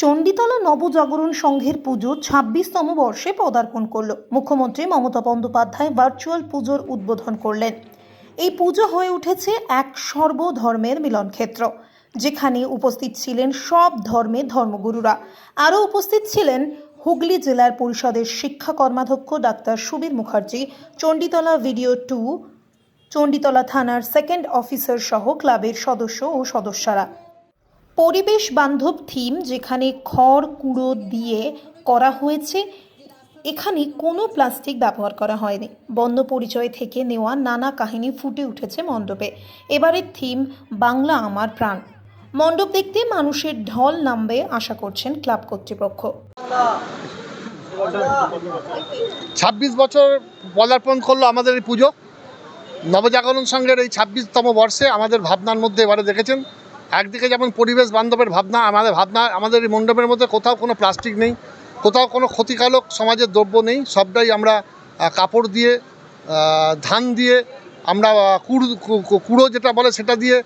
চণ্ডীতলা নবজাগরণ সংঘের পুজো ছাব্বিশতম বর্ষে পদার্পণ করল। মুখ্যমন্ত্রী মমতা বন্দ্যোপাধ্যায় ভার্চুয়াল পুজোর উদ্বোধন করলেন। এই পুজো হয়ে উঠেছে এক সর্বধর্মের মিলনক্ষেত্র। যেখানে উপস্থিত ছিলেন সব ধর্মের ধর্মগুরুরা। আরও উপস্থিত ছিলেন হুগলি জেলার পরিষদের শিক্ষা কর্মাধ্যক্ষ doctor Subir Mukherjee, Chanditala BDO two Chanditala থানার সেকেন্ড অফিসার সহ ক্লাবের সদস্য ও সদস্যরা। পরিবেশ বান্ধব থিম যেখানে খড়, কুড়ো দিয়ে করা হয়েছে, এখানে কোনো প্লাস্টিক ব্যবহার করা হয়নি। বন্ধ পরিচয় থেকে নেওয়া নানা কাহিনী ফুটে উঠেছে মণ্ডপে। এবারের থিম, বাংলা আমার প্রাণ। মণ্ডপ দেখতে মানুষের ঢল নামবে আশা করছেন ক্লাব কর্তৃপক্ষ। ছাব্বিশ বছর পদার্পণ করল আমাদের এই পুজো। নবজাগরণ সংঘের এই ছাব্বিশতম বর্ষে আমাদের ভাবনার মধ্যে এবারে দেখেছেন একদিকে যেমন পরিবেশ বান্ধবের ভাবনা, আমাদের ভাবনা, আমাদের এই মণ্ডপের মধ্যে কোথাও কোনো প্লাস্টিক নেই, কোথাও কোনো ক্ষতিকারক সমাজের দ্রব্য নেই, সবটাই আমরা কাপড় দিয়ে ধান দিয়ে, আমরা কুড় কুড়ো যেটা বলে সেটা দিয়ে,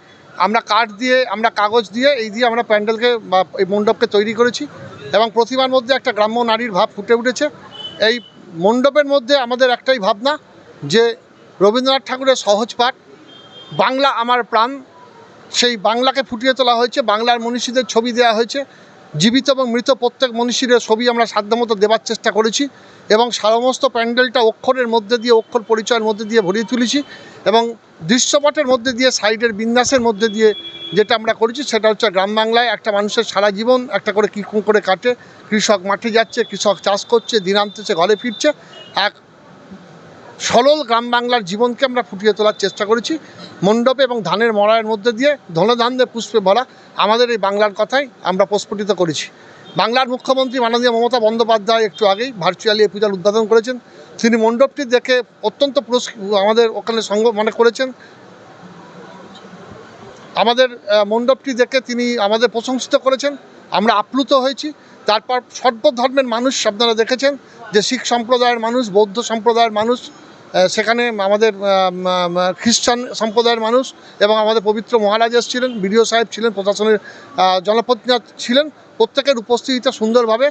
আমরা কাঠ দিয়ে, আমরা কাগজ দিয়ে, এই দিয়ে আমরা প্যান্ডেলকে বা এই মণ্ডপকে তৈরি করেছি এবং প্রতিমার মধ্যে একটা গ্রাম্য নারীর ভাব ফুটে উঠেছে। এই মণ্ডপের মধ্যে আমাদের একটাই ভাবনা যে রবীন্দ্রনাথ ঠাকুরের সহজ পাঠ, বাংলা আমার প্রাণ সেই বাংলাকে ফুটিয়ে তোলা হয়েছে, বাংলার মনীষীদের ছবি দেওয়া হয়েছে। জীবিত এবং মৃত প্রত্যেক মনীষীর ছবি আমরা সাধ্যমতো দেবার চেষ্টা করেছি এবং সমস্ত প্যান্ডেলটা অক্ষরের মধ্যে দিয়ে, অক্ষর পরিচয়ের মধ্যে দিয়ে ভরিয়ে তুলেছি এবং দৃশ্যপটের মধ্যে দিয়ে, সাইডের বিন্যাসের মধ্যে দিয়ে যেটা আমরা করেছি সেটা হচ্ছে গ্রাম বাংলায় একটা মানুষের সারা জীবন একটা করে কী করে কাটে। কৃষক মাঠে যাচ্ছে, কৃষক চাষ করছে, দিন আনতেছে, ঘরে ফিরছে। এক সরল গ্রাম বাংলার জীবনকে আমরা ফুটিয়ে তোলার চেষ্টা করেছি। মণ্ডপে এবং ধানের মড়াইয়ের মধ্যে দিয়ে ধনধান্যে পুষ্পে ভরা আমাদের এই বাংলার কথাই আমরা প্রস্ফুটিত করেছি। বাংলার মুখ্যমন্ত্রী মাননীয় মমতা বন্দ্যোপাধ্যায় একটু আগেই ভার্চুয়ালি এই পূজার উদ্বোধন করেছেন। তিনি মণ্ডপটি দেখে অত্যন্ত আমাদের ওখানে সঙ্গ মানে করেছেন। আমাদের মণ্ডপটি দেখে তিনি আমাদের প্রশংসিত করেছেন। আমরা আপ্লুত হয়েছি। তারপর সর্বধর্মের মানুষ আপনারা দেখেছেন যে শিখ সম্প্রদায়ের মানুষ, বৌদ্ধ সম্প্রদায়ের মানুষ সেখানে আমাদের খ্রিস্টান সম্প্রদায়ের মানুষ এবং আমাদের পবিত্র মহারাজ ছিলেন, বিডিও সাহেব ছিলেন, প্রশাসনের জনপ্রতিনিধি ছিলেন। প্রত্যেকের উপস্থিতিটা সুন্দরভাবে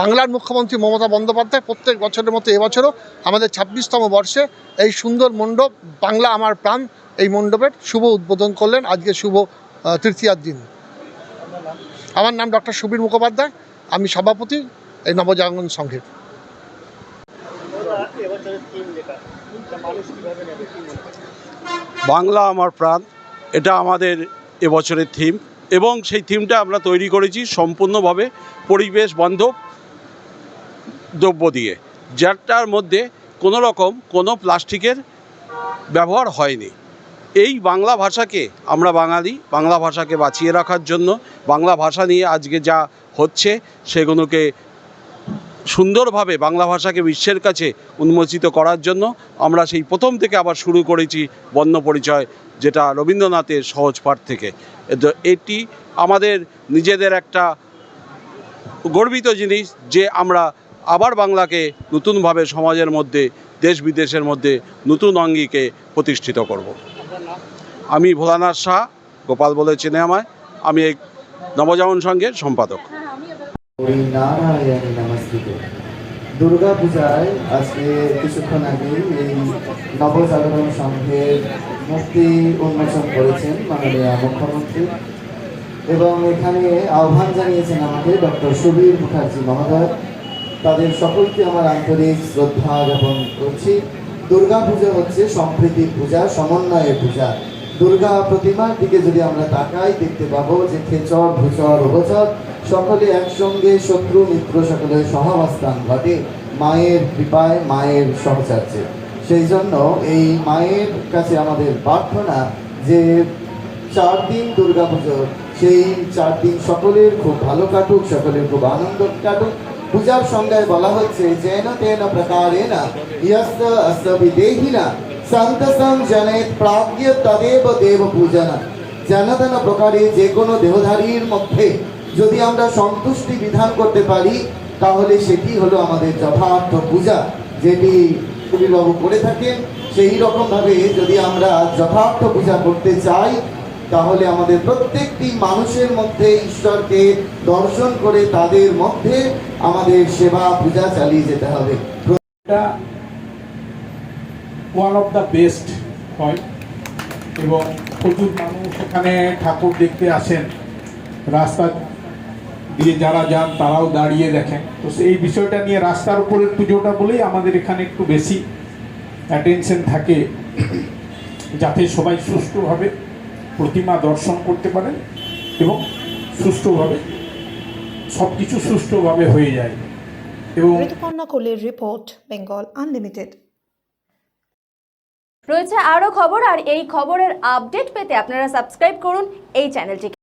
বাংলার মুখ্যমন্ত্রী মমতা বন্দ্যোপাধ্যায় প্রত্যেক বছরের মতো এবছরও আমাদের ছাব্বিশতম বর্ষে এই সুন্দর মণ্ডপ, বাংলা আমার প্রাণ, এই মণ্ডপের শুভ উদ্বোধন করলেন। আজকে শুভ তৃতীয়ার দিন। আমার নাম ডক্টর সুবীর মুখোপাধ্যায়, আমি সভাপতি এই নবজাগরণ সংঘের। বাংলা আমার প্রাণ, এটা আমাদের এবছরের থিম এবং সেই থিমটা আমরা তৈরি করেছি সম্পূর্ণভাবে পরিবেশ বান্ধব দ্রব্য দিয়ে, যারটার মধ্যে কোনো রকম কোনো প্লাস্টিকের ব্যবহার হয়নি। এই বাংলা ভাষাকে আমরা বাঙালি, বাংলা ভাষাকে বাঁচিয়ে রাখার জন্য, বাংলা ভাষা নিয়ে আজকে যা হচ্ছে সেগুলোকে সুন্দরভাবে বাংলা ভাষাকে বিশ্বের কাছে উন্মোচিত করার জন্য আমরা সেই প্রথম থেকে আবার শুরু করেছি বর্ণ পরিচয়, যেটা রবীন্দ্রনাথের সহজ পাঠ থেকে। এটি আমাদের নিজেদের একটা গর্বিত জিনিস যে আমরা আবার বাংলাকে নতুনভাবে সমাজের মধ্যে দেশ বিদেশের মধ্যে নতুন অঙ্গিকে প্রতিষ্ঠিত করব। আমি ভোলানাথ শাহ, গোপাল বলে চেনে আমায়। আমি এই নবজাগরণ সংঘের সম্পাদক। ওই নারায়ণ নমস্কৃত। দুর্গা পূজায় আজকে কিছুক্ষণ আগে এই নবজাগরণ সংঘের মুক্তি উন্মোচন করেছেন মাননীয় মুখ্যমন্ত্রী। এবং এখানে আহ্বান জানিয়েছেন আমাকে ডক্টর সুবীর মুখার্জি মহোদয়। তাদের সকলকে আমার আন্তরিক শ্রদ্ধা জ্ঞাপন করছি। দুর্গা পূজা হচ্ছে সম্প্রীতির পূজা, সমন্বয়ের পূজা। দুর্গা প্রতিমার দিকে যদি আমরা তাকাই, দেখতে পাবো যে খেচর, ভুচর উভচর সকলে একসঙ্গে শত্রু, মিত্র সকলের সহাবস্থান ঘটে মায়ের কৃপায়, মায়ের সহচার্যে। সেই জন্য এই মায়ের কাছে আমাদের প্রার্থনা যে চার দিন দুর্গা পুজো, সেই চার দিন সকলের খুব ভালো কাটুক, সকলের খুব আনন্দ কাটুক। পূজার সংজ্ঞায় বলা হচ্ছে, যেন তেন প্রকারেণ ইয়স্ত অস্ত বিদেহিনা সন্তসম জনেত প্রাজ্ঞ তদেব দেব পূজনা। যেন প্রকারে যে কোনো দেহধারীর মধ্যে যদি আমরা সন্তুষ্টি বিধান করতে পারি, তাহলে সেটি হলো আমাদের যথার্থ পূজা, যেটি কবিবাবু করে থাকেন। সেই রকমভাবে যদি আমরা যথার্থ পূজা করতে চাই, তাহলে আমাদের প্রত্যেকটি মানুষের মধ্যে ঈশ্বরকে দর্শন করে তাদের মধ্যে আমাদের সেবা পূজা চালিয়ে যেতে হবে। ওয়ান অফ দ্য বেস্ট হয়। এবং প্রচুর মানুষ এখানে ঠাকুর দেখতে আসেন। রাস্তা দিয়ে যারা যান তারাও দাঁড়িয়ে দেখেন। তো এই বিষয়টা নিয়ে রাস্তার উপরের পুজোটা বলেই আমাদের এখানে একটু বেশি অ্যাটেনশন থাকে। যাতে সবাই সুষ্ঠুভাবে প্রতিমা দর্শন করতে পারেন এবং সুষ্ঠুভাবে সব কিছু সুষ্ঠুভাবে হয়ে যায়। এবং ঋতুপর্ণা কোলের রিপোর্ট বেঙ্গল আনলিমিটেড রয়েছে আরও খবর আর এই খবরের আপডেট পেতে আপনারা সাবস্ক্রাইব করুন এই চ্যানেলটিকে